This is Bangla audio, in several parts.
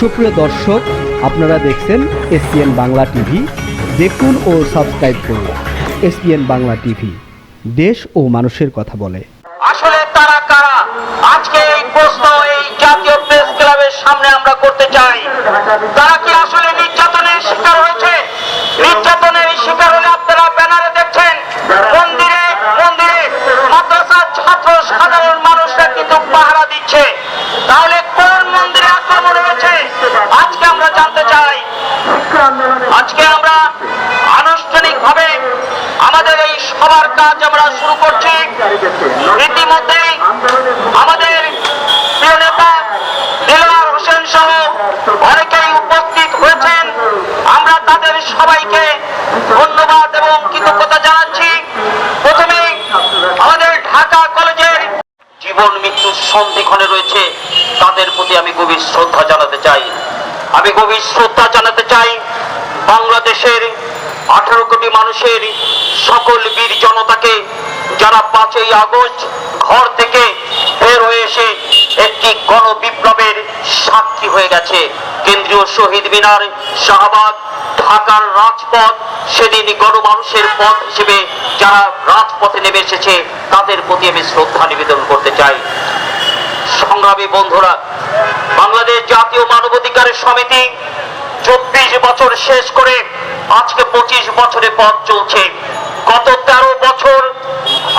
সুপ্রিয় দর্শক, আপনারা দেখছেন এসপিএন বাংলা টিভি। দেখুন ও সাবস্ক্রাইব করুন এসপিএন বাংলা টিভি। দেশ ও মানুষের কথা বলে। আসলে তারা কারা? আজকে এই প্রশ্ন, এই জাতীয় প্রেস ক্লাবের সামনে আমরা করতে চাই। তারা কি আসলে নির্যাতনের শিকার হয়েছে নির্যাতনের শিকার হলে আপনারা ব্যানারে দেখছেন মন্দিরে মন্দিরে মাদ্রাসার ছাত্র সাধারণ মানুষরা কিন্তু পাহারা দিচ্ছে তাহলে কোন মন্দিরে আক্রমণ হয়েছে আজকে আমরা জানতে চাই আজকে আমরা আনুষ্ঠানিকভাবে আমাদের এই সবার কাজ আমরা শুরু করছি ইতিমধ্যে আমাদের প্রিয় নেতা দিলওয়ার হোসেন সহ অনেকেই উপস্থিত হয়েছেন আমরা তাদের সবাইকে ধন্যবাদ এবং কৃতজ্ঞতা জানাচ্ছি প্রথমে আমাদের ঢাকা কলেজের জীবন মৃত্যুর সন্ধিক্ষণে রয়েছে, তাদের প্রতি আমি গভীর শ্রদ্ধা জানাতে চাই। আমি গভীর শ্রদ্ধা জানাতে চাই বাংলাদেশের আঠারো কোটি মানুষের সকল বীর জনতাকে, যারা পাঁচই আগস্ট ঘর থেকে বের হয়ে এসে একটি গণবিপ্লবের সাক্ষী হয়ে গেছে। কেন্দ্রীয় শহীদ মিনার শাহবাগ, ঢাকার রাজপথ, সেদিন গণমানুষের পথ হিসেবে যারা রাজপথে নেমে এসেছে, তাদের প্রতি আমি শ্রদ্ধা নিবেদন করতে চাই। সংগ্রামী বন্ধুরা, বাংলাদেশ জাতীয় মানবাধিকারের সমিতি চব্বিশ বছর শেষ করে আজকে পঁচিশ বছরে পথ চলছে। গত তেরো বছর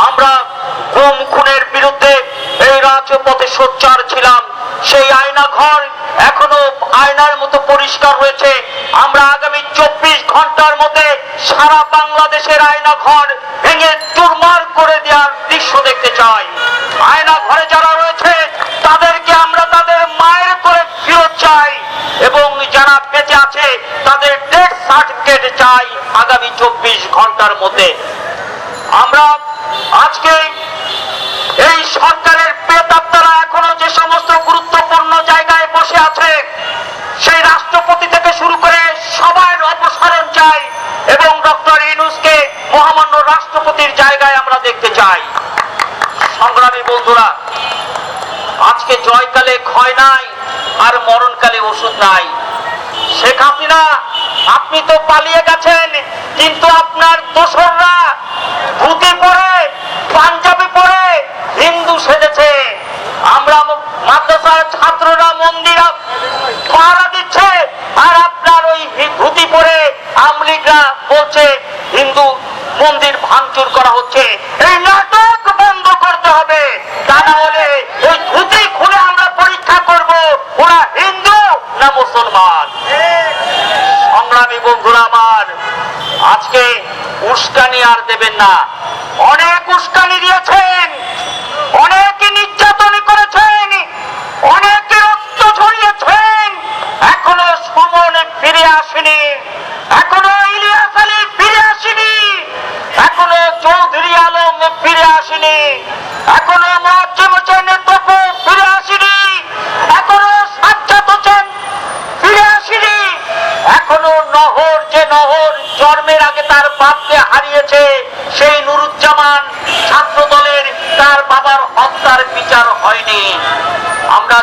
আমরা গুম খুনের বিরুদ্ধে এই রাজপথে সোচ্চার ছিলাম। সেই আয়না ঘর এখনও আয়নার মতো পরিষ্কার হয়েছে আমরা আগামী চব্বিশ ঘণ্টার মধ্যে সারা বাংলাদেশের আয়না ঘর ভেঙে চুরমার করে দেওয়ার দৃশ্য দেখতে চাই। আয়না ঘরে যারা রয়েছে তাদেরকে আমরা তাদের মায়ের করে ফেরত চাই এবং যারা বেঁচে আছে, তাদের ডেথ সার্টিফিকেট চাই আগামী চব্বিশ ঘণ্টার মধ্যে। আমরা আজকে এই সরকারের প্রেতাত্মারা এখনও যে সমস্ত গুরুত্বপূর্ণ জায়গায় বসে আছে, সেই রাষ্ট্রপতি থেকে শুরু করে সবার অপসারণ চাই এবং ডক্টর ইনুসকে মহামান্য রাষ্ট্রপতির জায়গায় আমরা দেখতে চাই। সংগ্রামী বন্ধুরা, আজকে জয়কালে ক্ষয় নাই আর মরণকালে ওষুধ নাই। শেখ হাসিনা, আপনি তো পালিয়ে গেছেন, কিন্তু আপনার দোসররা ধুতি পরে, পাঞ্জাবি পরে হিন্দু সেজেছে। আমরা মাদ্রাসার ছাত্ররা মন্দির পাহারা দিচ্ছে, আর আপনার ওই ধুতি পরে আমলিগরা বলছে, হিন্দু মন্দির ভাঙচুর করা হচ্ছে। এই নাটক বন্ধ করতে হবে। তা না হলে ওই ধুতি খুলে আমরা পরীক্ষা করব, ওরা হিন্দু না মুসলমান? সংগ্রামী বন্ধুরা আমার, আজকে উস্কানি আর দেবেন না। অনেক উস্কানি দিয়েছেন, অনেকে নির্যাতন করেছেন, অনেকে রক্ত ঝরিয়েছেন। এখনও সমন ফিরে আসেনি, এখনও ইলিয়াস আলী ফিরে আসেনি, এখনও চৌধুরী আলম ফিরে আসেনি, এখনও মোয়াজ্জেম হোসেনের তপু ফিরে আসেনি এখনও সাজ্জাদ হোসেন ফিরে আসেনি এখনও নহর যে নহর জন্মের আগে তার বাপকে হারিয়েছে, সেই নুরুজ্জামান ছাত্র দলের তার বাবার হত্যার বিচার হয়নি। আমরা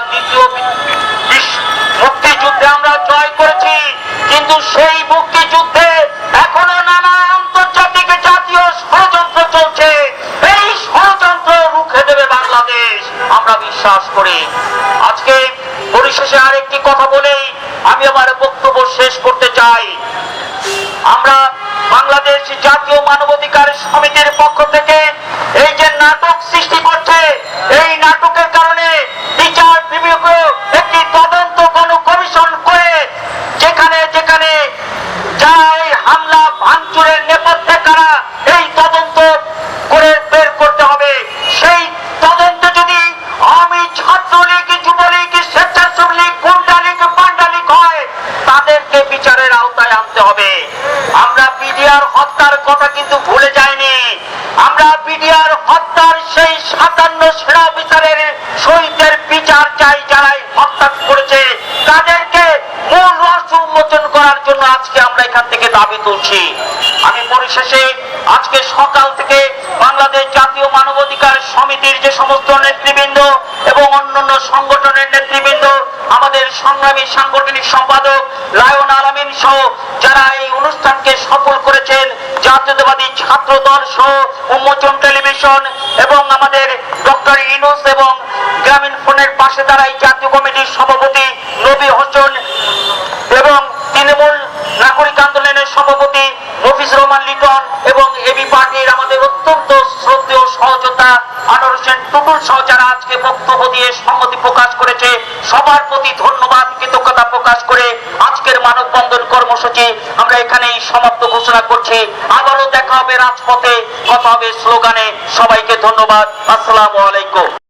বাংলাদেশ জাতীয় মানবাধিকার সমিতির পক্ষ থেকে এই যে নাটক সৃষ্টি করছে এই নাটকের কারণে বিচার বিভাগ একটি তদন্ত কোন কমিশন করে যেখানে যেখানে যারা এই হামলা ভাঙচুরের নেপথ্যে কারা এই তদন্ত করে বের করতে হবে সেই তদন্ত যদি আমি ছাত্রলীগ যুবলীগ স্বেচ্ছাসেবী লীগ গুন্ডা লীগ পান্ডা লীগ হয় তাদেরকে বিচারের আওতায় আনতে হবে আমরা বিডিআর হত্যার কথা কিন্তু ভুলে যাইনি আমরা বিডিআর হত্যার সেই সাতান্ন সেনা বিচারের শহীদদের বিচার চাই, যারাই হত্যা করেছে। তাদেরকে মূল রহস্য উন্মোচন করার জন্য আজকে আমরা এখান থেকে দাবি তুলছি। আমি পরিশেষে আজকে সকাল থেকে বাংলাদেশ জাতীয় মানবাধিকার সমিতির যে সমস্ত নেতৃবৃন্দ এবং অন্যান্য সংগঠনের নেতৃবৃন্দ আমাদের সংগ্রামী সাংগঠনিক সম্পাদক লায়ন আলামিন সহ যারা এই অনুষ্ঠানকে সফল করেছেন, জাতীয়তাবাদী ছাত্র দল সহ উন্মোচন টেলিভিশন এবং আমাদের ডক্টর ইনুস এবং গ্রামীণ ফোনের পাশে দাঁড়াই জাতীয় কমিটির সভাপতি নবী হোসেন এবং তৃণমূল নাগরিক আন্দোলনের সভাপতি মফিজ রহমান লিটন এবং এবি পার্টির আমাদের অত্যন্ত সবার প্রতি ধন্যবাদ, কৃতজ্ঞতা প্রকাশ করে আজকের মানববন্ধন কর্মসূচি আমরা এখানেই সমাপ্ত ঘোষণা করছি। আবারও দেখা হবে রাজপথে, কথা হবে স্লোগানে। সবাইকে ধন্যবাদ। আসসালামু আলাইকুম।